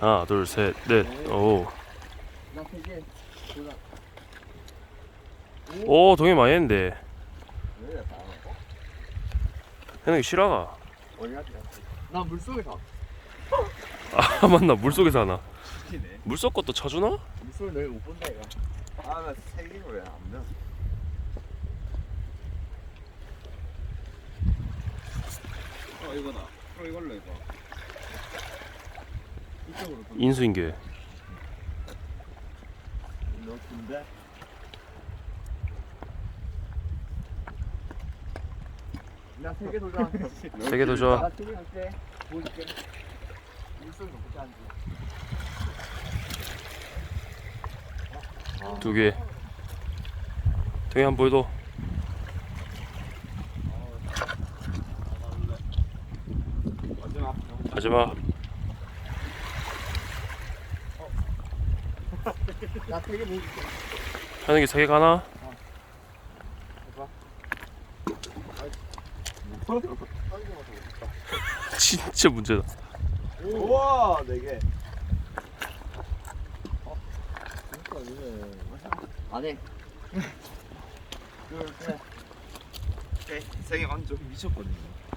하나 둘 셋 넷 오오 나세 개. 둘. 동해 많이 했는데? 해는 게 싫어가? 나 물속에 가. 아 맞나 물속에서 하나 시키네. 물속 것도 쳐주나? 물속에 너희 못 본다 이거. 아 나세 개고 왜안 돼? 어 이거다. 어 이걸로 이거. 인수인계. 나세 개 도전. 세개 도전. 보여줄게. 두개 동해 한 보여도 마지막. 마지막 나세개 보여줄게. 하는 게세개 가나? 진짜 문제다 우와 네 개. 안해. 둘 셋. 오케이 세개 만족. 미쳤거든요.